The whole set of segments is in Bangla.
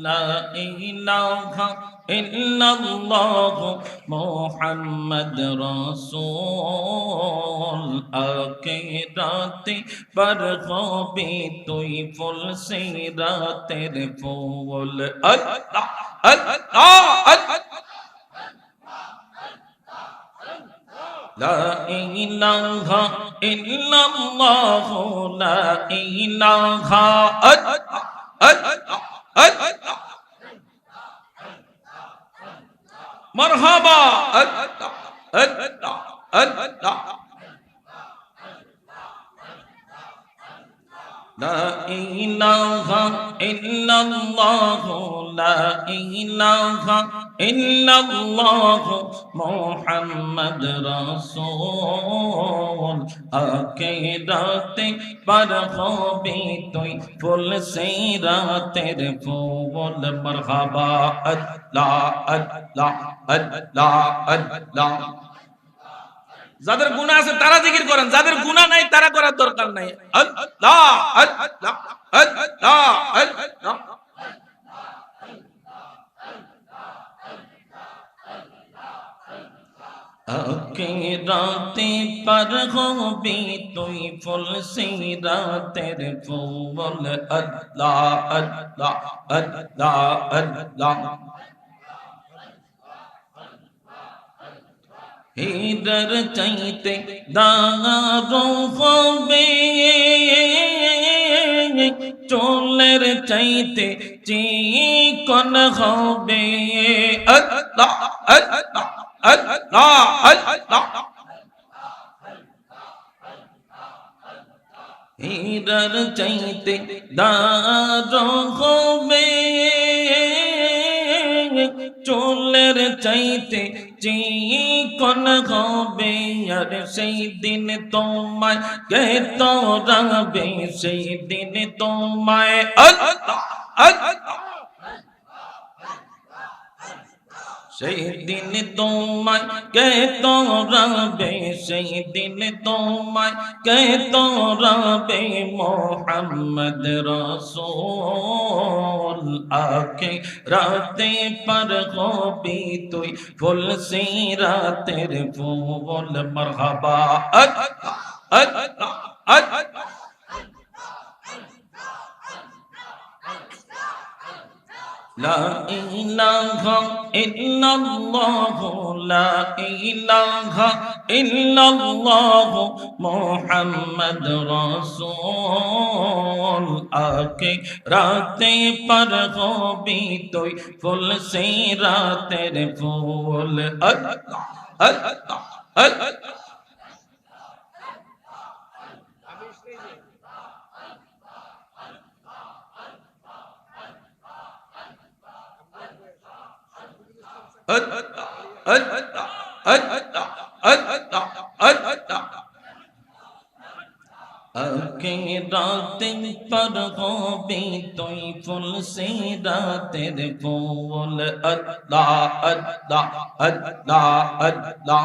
لا إله إلا الله محمد رسول آخرتي پر خوبی فول اللہ اللہ لا إله إلا الله لا إله إلا الله. مرحبا. ইল্লাল্লাহু লা ইলাহা পর হবে তুই ফুল সিরাতের ফুল, মারহাবা যাদের গুণা আছে তারা জিকির করেন, যাদের গুণা নাই তারা করার দরকার নাই। আল্লাহ আল্লাহ আল্লাহ আল্লাহ। আকিরাতে পার হবি তুই ফুল সিরাতের ফুল আল্লাহ আল্লাহ আল্লাহ আল্লাহ হীরার চাইতে দারো হবে চোলের চাইতে চিকন হবে আল্লাহ আল্লাহ আল্লাহ আল্লাহ হীরার চাইতে দারো হবে। চুলের চাইতে চিকন হবে, আর সেই দিন তোমায় কে তো রাঙবে সেই দিন তোমায় আল্লাহ আল্লাহ। সেই দিন তোমায় কে তোরাবে সেই দিন তোমায় কে তোরাবে মোহাম্মদ রসুল আকে রাতে পর হবি তুই ফুল সিরাতের ফুল মরহবা। আল্লাহ আল্লাহ আল্লাহ। لا إله إلا الله لا إله إلا الله محمد رسول آکے راتے پر ہو بھی توی فل سے راتر فول اللہ اللہ اللہ রাতে পর হবে তুই ফুল সে রাতের ফুল আল্লাহ আল্লাহ আল্লাহ আল্লাহ।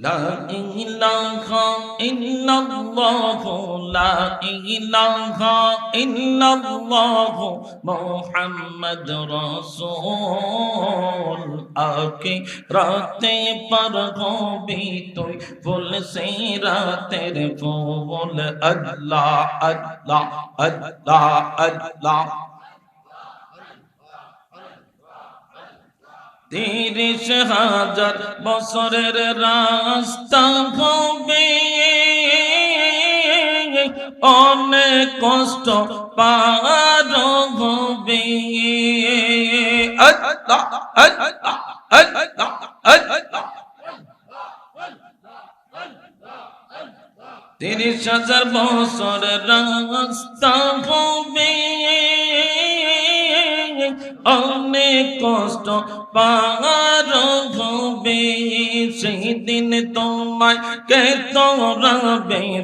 لا إله إلا الله لا إله إلا الله محمد رسول آكے راتے پر ہو بھی تو فل سے راتر فول اللہ اللہ اللہ اللہ اللہ তিরিশ হাজার বছরের রাস্তা হবে। অনেক কষ্ট পার হবে। তিরিশ হাজার বছর রাস্তা হবে। অনেক কষ্ট পার হবে। দিন তোমায় কে তোরাবে?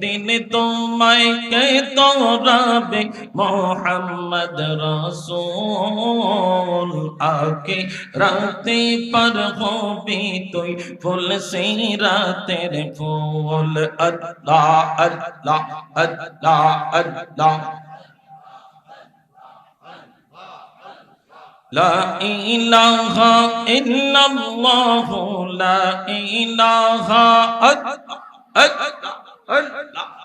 দিন তোমায় কে তোরাবে? মোহাম্মদ রসুল আকে রাতে पर হবি তুই ফুল সেই রাতের ফুল। আল্লাহ আল্লাহ আল্লাহ আল্লাহ। لا إله إلا الله لا إله إلا الله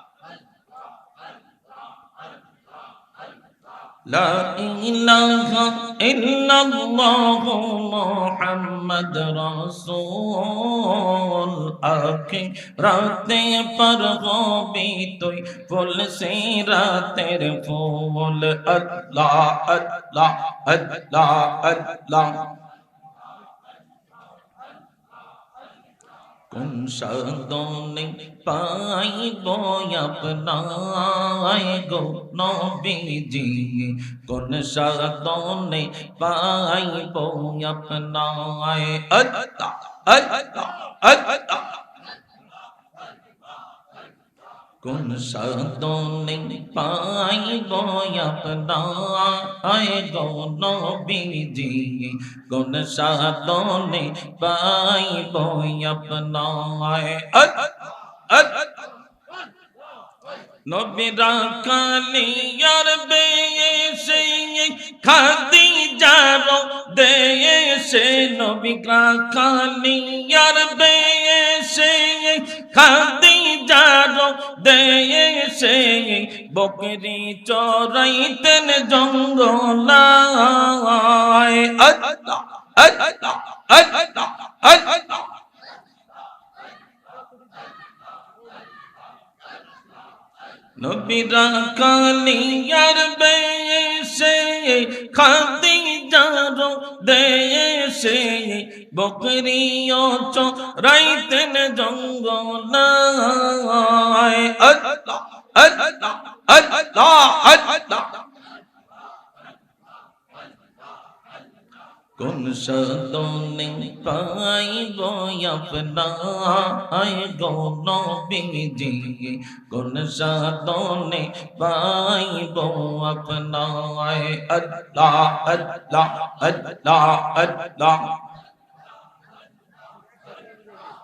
لا إله إلا الله محمد رسول آخي راتیں پر ہو بھی توئی پھول سے راتیں پھول اللہ اللہ اللہ اللہ اللہ কোন সাদনে পাইব আপনায় গো নবীজি? কোন সদনে পাইব আপনায়? আল্লাহ আল্লাহ আল্লাহ। কোন সাদনে পাইব আপনায় গো নবীজি কোন সাদনে পাইব আপনায় নবীরা কালিয়ার বেশে খাদি যারো দেশে নবীরা কালিয়ার বেশে খাদি দেশে বকরি চরাইতেন জঙ্গলায়। নবীরা কালিয়ার বেশে খাদি যারো দেশে বকরিও চরাইতেন জঙ্গলায়। আল্লাহ আল্লাহ আল্লাহ। আল্লাহ কোন সদনে পাইব আপনায় গো নবীজি কোন সদনে পাইব আপনায় আল্লাহ আল্লাহ আল্লাহ আল্লাহ।